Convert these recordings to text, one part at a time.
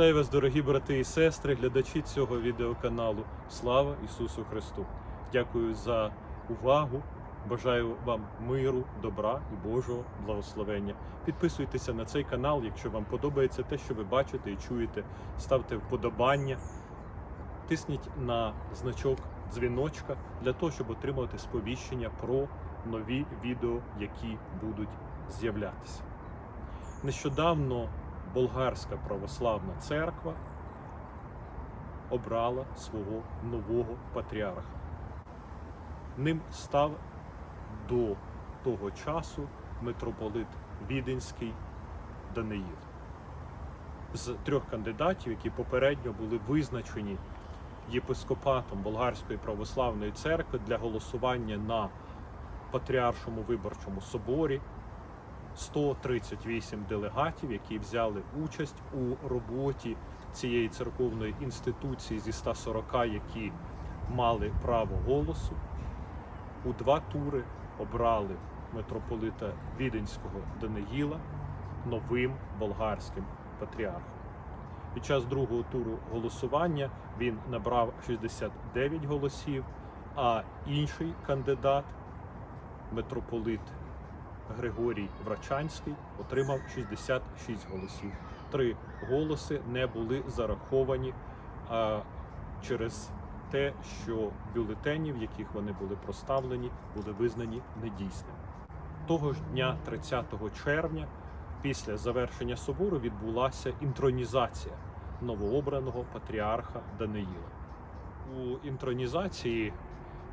Вітаю вас, дорогі брати і сестри, глядачі цього відеоканалу. Слава Ісусу Христу! Дякую за увагу. Бажаю вам миру, добра і Божого благословення. Підписуйтеся на цей канал, якщо вам подобається те, що ви бачите і чуєте. Ставте вподобання, тисніть на значок дзвіночка для того, щоб отримувати сповіщення про нові відео, які будуть з'являтися. Нещодавно Болгарська православна церква обрала свого нового патріарха. Ним став до того часу митрополит Віденський Даниїл. З трьох кандидатів, які попередньо були визначені єпископатом Болгарської православної церкви для голосування на Патріаршому виборчому соборі, 138 делегатів, які взяли участь у роботі цієї церковної інституції зі 140, які мали право голосу. У два тури обрали митрополита Віденського Даниїла новим болгарським патріархом. Під час другого туру голосування він набрав 69 голосів, а інший кандидат, митрополит Григорій Врачанський отримав 66 голосів. Три голоси не були зараховані а, через те, що бюлетені, в яких вони були проставлені, були визнані недійсними. Того ж дня, 30 червня, після завершення собору відбулася інтронізація новообраного патріарха Даниїла. У інтронізації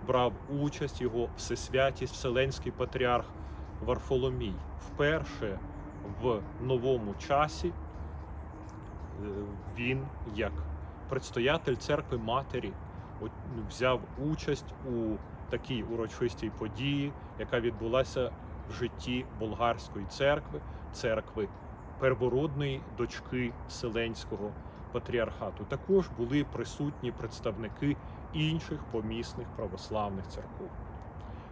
брав участь його всесвятість Вселенський патріарх Варфоломій. Вперше в новому часі е, він, як предстоятель церкви Матері, взяв участь у такій урочистій події, яка відбулася в житті болгарської церкви, церкви первородної дочки Вселенського патріархату. Також були присутні представники інших помісних православних церков.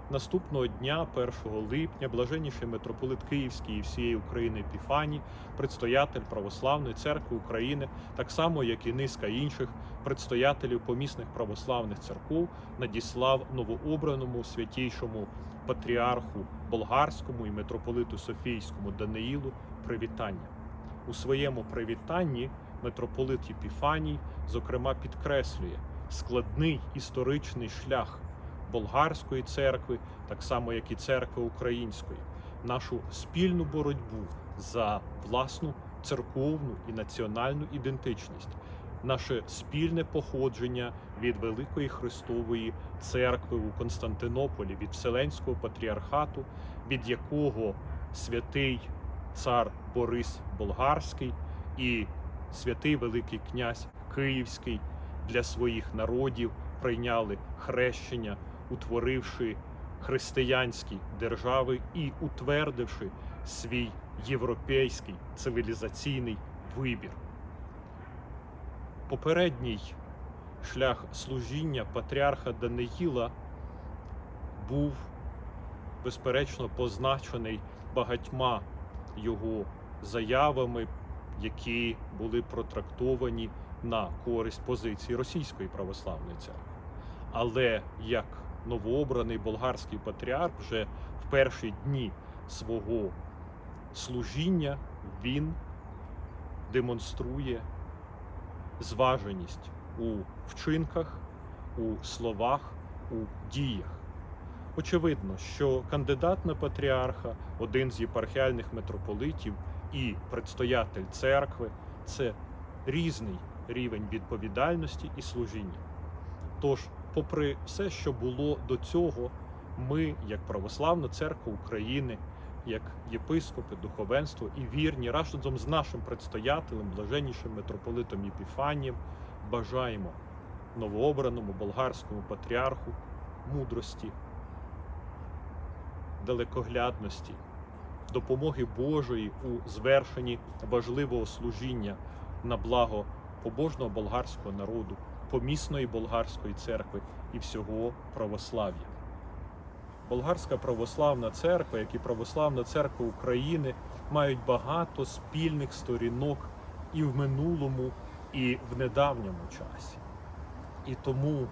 Наступного дня, 1 липня, блаженніший митрополит Київський і всієї України Епіфаній, предстоятель Православної церкви України, так само як і низка інших предстоятелів помісних православних церков, надіслав новообраному святійшому патріарху болгарському і митрополиту Софійському Даниїлу привітання. У своєму привітанні митрополит Єпіфаній, зокрема, підкреслює складний історичний шлях болгарської церкви, так само як і церкви української, нашу спільну боротьбу за власну церковну і національну ідентичність, наше спільне походження від Великої Христової церкви у Константинополі, від Вселенського патріархату, від якого святий цар Борис Болгарський і святий Великий князь Київський для своїх народів прийняли хрещення, утворивши християнські держави і утвердивши свій європейський цивілізаційний вибір. Попередній шлях служіння патріарха Даниїла був безперечно позначений багатьма його заявами, які були протрактовані на користь позиції Російської православної церкви. Але як новообраний болгарський патріарх вже в перші дні свого служіння він демонструє зваженість у вчинках, у словах, у діях. Очевидно, що кандидат на патріарха, один з єпархіальних митрополитів і предстоятель церкви це різний рівень відповідальності і служіння. Тож, попри все, що було до цього, ми, як Православна церква України, як єпископи, духовенство і вірні, разом з нашим предстоятелем, блаженнішим митрополитом Єпіфанієм, бажаємо новообраному болгарському патріарху мудрості, далекоглядності, допомоги Божої у звершенні важливого служіння на благо побожного болгарського народу, помісної болгарської церкви і всього православ'я. Болгарська православна церква, як і православна церква України, мають багато спільних сторінок і в минулому, і в недавньому часі. І тому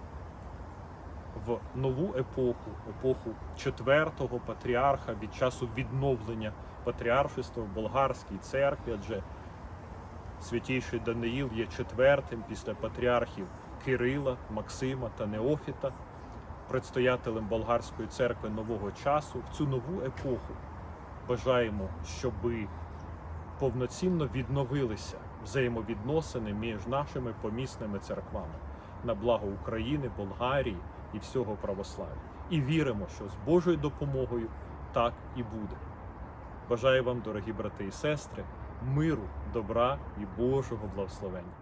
в нову епоху, епоху четвертого патріарха від часу відновлення патріаршества в болгарській церкві, адже святійший Даниїл є четвертим після патріархів Кирила, Максима та Неофіта, предстоятелем болгарської церкви нового часу. В цю нову епоху бажаємо, щоби повноцінно відновилися взаємовідносини між нашими помісними церквами на благо України, Болгарії і всього православ'я. І віримо, що з Божою допомогою так і буде. Бажаю вам, дорогі брати і сестри, миру, добра і Божого благословення.